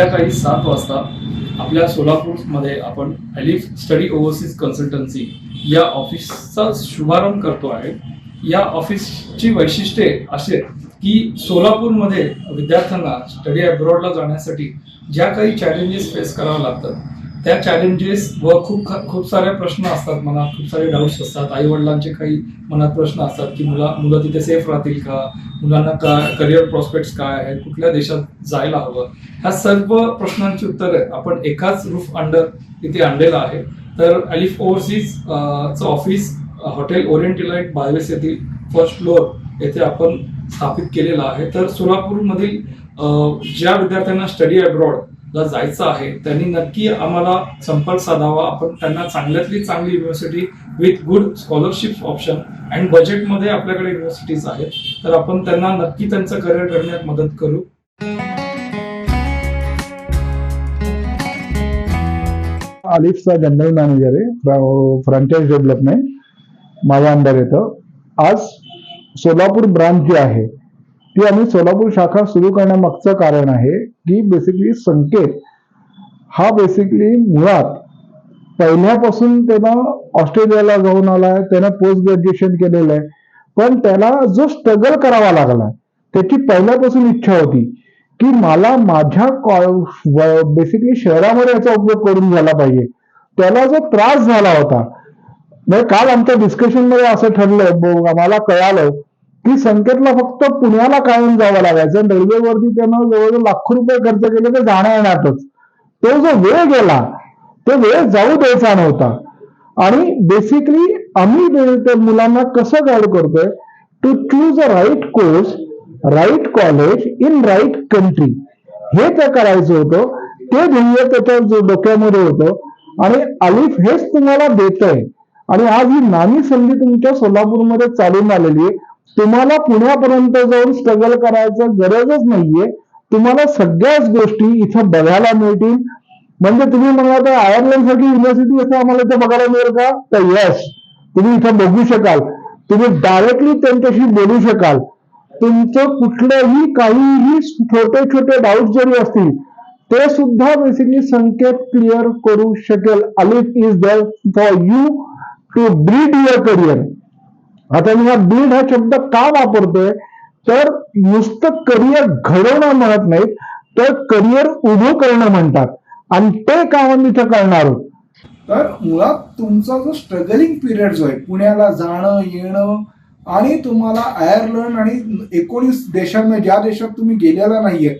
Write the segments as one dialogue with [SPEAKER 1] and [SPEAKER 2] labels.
[SPEAKER 1] संध्याकाळी सात वाजता आपल्या सोलापूरमध्ये आपण अलिफ स्टडी ओव्हरसीज कन्सल्टन्सी या ऑफिसचा शुभारंभ करतो आहे. या ऑफिसची वैशिष्ट्ये असे की सोलापूरमध्ये विद्यार्थ्यांना स्टडी अब्रॉडला जाण्यासाठी ज्या काही चॅलेंजेस फेस कराव्या लागतात त्या चॅलेंजेस व खूप खूप सारे प्रश्न असतात मनात. खूप सारे डाऊट्स असतात. आई वडिलांचे काही मनात प्रश्न असतात की मुला मुलं तिथे सेफ राहतील का? मुलांना का करिअर प्रॉस्पेक्ट्स काय आहेत? कुठल्या देशात जायला हवं? ह्या सर्व प्रश्नांची उत्तरे आपण एकाच रूफ अंडर इथे आणलेलं आहे. तर अलिफ ओव्हरसीज ऑफिस हॉटेल ओरिएंटिलाइट बायवेस येथील फर्स्ट फ्लोअर येथे आपण स्थापित केलेलं आहे. तर सोलापूरमधील ज्या विद्यार्थ्यांना स्टडी अब्रॉड ला जायचं आहे. त्यांनी नक्की आम्हाला संपर्क साधावा. आपण त्यांना चांगल्यातली चांगली university with good scholarship option and बजेटमध्ये आपल्याकडे युनिव्हर्सिटीज आहेत. तर आपण त्यांना नक्की त्यांचं करिअर करण्यात मदत करू.
[SPEAKER 2] आलिफचा जनरल मॅनेजर आहे. फ्रँचाईज डेव्हलपमेंट माझ्या अंडर येतं. आज सोलापूर ब्रांच जी आहे ही आम्ही सोलापूर शाखा सुरू करण्यामागचं कारण आहे की बेसिकली संकेत हा बेसिकली मुळात पहिल्यापासून त्यानं ऑस्ट्रेलियाला जाऊन आलाय त्यानं पोस्ट ग्रॅज्युएशन केलेलं आहे. पण त्याला जो स्ट्रगल करावा लागला त्याची पहिल्यापासून इच्छा होती की मला माझ्या बेसिकली शहरामध्ये याचा उपयोग करून झाला पाहिजे. त्याला जो त्रास झाला होता म्हणजे काल आमच्या डिस्कशनमध्ये असं ठरलं मला आम्हाला कळालं की संकेतला फक्त पुण्याला कायम जावं लागायचं. रेल्वेवरती त्यानं जवळजवळ लाखो रुपये खर्च केले ते जाण्या येण्यातच तो जो वेळ गेला तो वेळ जाऊ द्यायचा नव्हता. आणि बेसिकली आम्ही ते- मुलांना कसं गाईड करतोय? To choose a right course right college in right country हे ते करायचं होतं. ते ध्येय त्याच्या जो डोक्यामध्ये होतं. आणि अलिफ हेच तुम्हाला देत आहे आणि आज ही नाणी संधी तुमच्या सोलापूरमध्ये चालून आलेली आहे. तुम्हाला पुण्यापर्यंत जाऊन स्ट्रगल करायचं गरजच नाहीये. तुम्हाला सगळ्याच गोष्टी इथं बघायला मिळतील. म्हणजे तुम्ही म्हणला तर आयर्लंड सारखी युनिव्हर्सिटी असं आम्हाला इथं बघायला मिळेल का? तर यस तुम्ही इथं बघू शकाल. तुम्ही डायरेक्टली त्यांच्याशी बोलू शकाल. तुमचं कुठलंही काहीही छोटे छोटे डाऊट जरी असतील ते सुद्धा बेसिकली संकेत क्लिअर करू शकेल. Alif is the for you to breed your career आता मी हा बीड हा शब्द का वापरतोय? तर नुसतं करिअर घडवणं म्हणत नाहीत तर करिअर उभं करणं म्हणतात. आणि ते काम आम्ही इथं करणार आहोत.
[SPEAKER 3] तर मुळात तुमचा जो स्ट्रगलिंग पिरियड जो आहे पुण्याला जाणं येणं आणि तुम्हाला आयर्लंड आणि एकोणीस देशांमध्ये ज्या देशात तुम्ही गेलेला नाहीये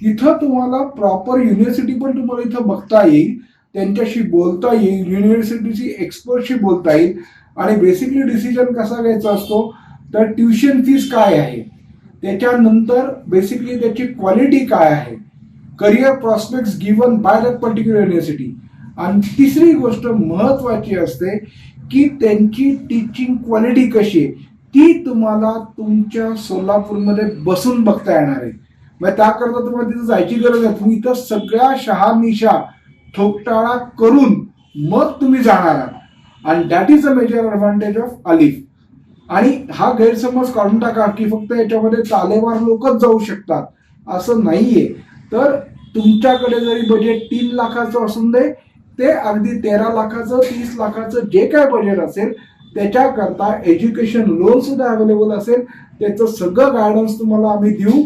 [SPEAKER 3] तिथं तुम्हाला प्रॉपर युनिव्हर्सिटी पण तुम्हाला इथं बघता येईल. त्यांच्याशी बोलता येईल युनिव्हर्सिटीची एक्सपर्टशी बोलता येईल. आणि बेसिकली डिसिजन कसा घ्यायचा असतो? तर ट्युशन फीस काय आहे? त्याच्यानंतर बेसिकली त्याची क्वालिटी काय आहे? Career prospect given by that particular university आणि तिसरी गोष्ट महत्वाची असते की त्यांची टीचिंग क्वालिटी कशी आहे? ती तुम्हाला तुमच्या सोलापूरमध्ये बसून बघता येणार आहे. मग त्याकरता तुम्हाला तिथं जायची गरज आहे. तुम्ही इथं सगळ्या शहानिशा ठोकटाळा करून मग तुम्ही जाणार आहात. आणि that is a major advantage of Alif आणि हा गैरसमज काढून टाका की फक्त याच्यामध्ये तालेवार लोकच जाऊ शकतात. असं नाहीये. तर तुमच्याकडे जरी बजेट तीन लाखाचं असून दे ते अगदी तेरा लाखाचं तीस लाखाचं जे काय बजेट असेल त्याच्याकरता एज्युकेशन लोन सुद्धा अवेलेबल असेल. त्याचं सगळं गायडन्स तुम्हाला आम्ही देऊ.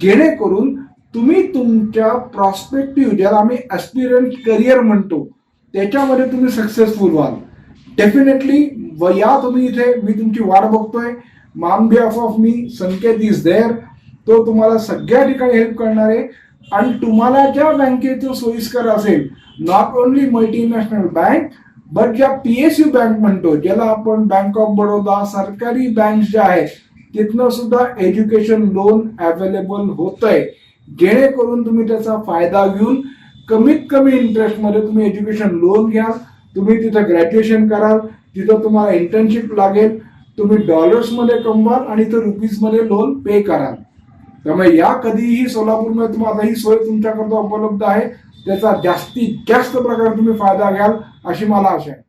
[SPEAKER 3] जेणेकरून तुम्ही तुमच्या प्रॉस्पेक्टिव्ह ज्याला आम्ही ॲस्पिरंट करिअर म्हणतो त्याच्यामध्ये तुम्ही सक्सेसफुल व्हाल. डेफिनेटली व या तुम्ही इथे मी तुमची वाट बघतोय. ऑन बिहाफ ऑफ मी संकेत इज देअर तो तुम्हाला सगळ्या ठिकाणी हेल्प करणार आहे. आणि तुम्हाला ज्या बँकेचं सोयीस्कर असेल not only multinational bank but ज्या पी एस यू बँक म्हणतो ज्याला आपण बँक ऑफ बडोदा सरकारी बँक ज्या आहेत तिथनं सुद्धा एज्युकेशन लोन अवेलेबल होत आहे जेणेकरून तुम्ही त्याचा फायदा घेऊन कमीत कमी इंटरेस्टमध्ये तुम्ही एज्युकेशन लोन घ्याल. तुम्ही तिथं ग्रॅज्युएशन कराल तिथं तुम्हाला इंटर्नशिप लागेल तुम्ही डॉलर्समध्ये कमवाल आणि तर रुपीजमध्ये लोन पे कराल. त्यामुळे या कधीही सोलापूरमध्ये तुम्हाला ही सोय तुमच्याकरता उपलब्ध आहे त्याचा जास्तीत जास्त प्रकारे तुम्ही फायदा घ्याल अशी मला आशा आहे.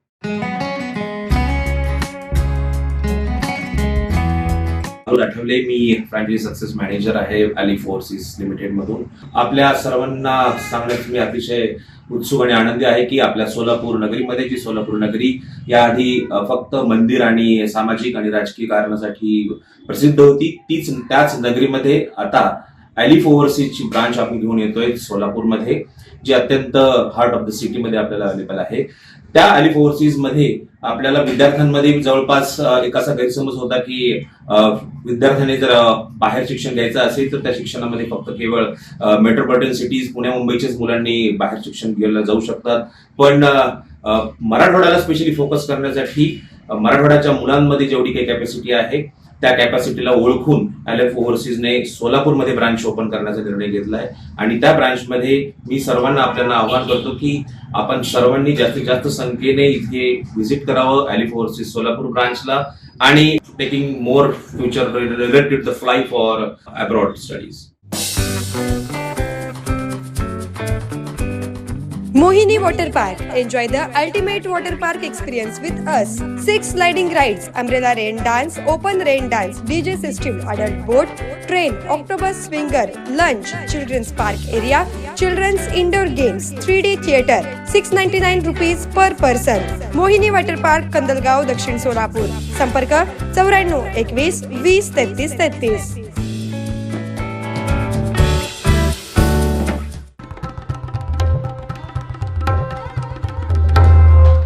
[SPEAKER 4] राहुल आठवले मी फ्रँचायझी सक्सेस मॅनेजर आहे अली फोर्सिस लिमिटेड मधून. आपल्या सर्वांना सांगण्यात मी अतिशय उत्सुक आणि आनंदी आहे की आपल्या सोलापूर नगरीमध्ये जी सोलापूर नगरी याआधी फक्त मंदिर आणि सामाजिक आणि राजकीय कारणासाठी प्रसिद्ध होती तीच त्याच नगरीमध्ये आता ॲलिफ ओव्हरसीजची ब्रांच आपण घेऊन येतोय सोलापूरमध्ये जी अत्यंत हार्ट ऑफ द सिटीमध्ये आपल्याला अवेलेबल आहे. त्या अलिफ ओव्हरसीजमध्ये आपल्याला विद्यार्थ्यांमध्ये जवळपास एक असा गैरसमज होता की विद्यार्थ्याने विद्यार्थ्यांनी जर बाहेर शिक्षण घ्यायचं असेल तर त्या शिक्षणामध्ये फक्त केवळ मेट्रोपॉलिटन सिटीज पुण्या मुंबईच्याच मुलांनी बाहेर शिक्षण घ्यायला जाऊ शकतात. पण मराठवाड्याला स्पेशली फोकस करण्यासाठी मराठवाड्याच्या मुलांमध्ये जेवढी काही कॅपॅसिटी आहे त्या कॅपॅसिटीला ओळखून एल एफ ओव्हरसीजने सोलापूरमध्ये ब्रांच ओपन करण्याचा निर्णय घेतला आहे आणि त्या ब्रांचमध्ये मी सर्वांना आपल्याला आवाहन करतो की आपण सर्वांनी जास्तीत जास्त संख्येने इथे व्हिजिट करावं एलिफ ओव्हरसीज सोलापूर ब्रांचला आणि taking more future related the fly for abroad studies
[SPEAKER 5] Mohini Water Park. Enjoy the ultimate water park experience with us. Six sliding rides, umbrella rain dance, open rain dance, DJ system, adult boat, train, octopus swinger, lunch, children's park area, children's indoor games, 3D theater, 699 rupees per person. Mohini water park Kandalgaon Dakshin Solapur संपर्क चौऱ्याण्णव एकवीस वीस तेहतीस तेहतीस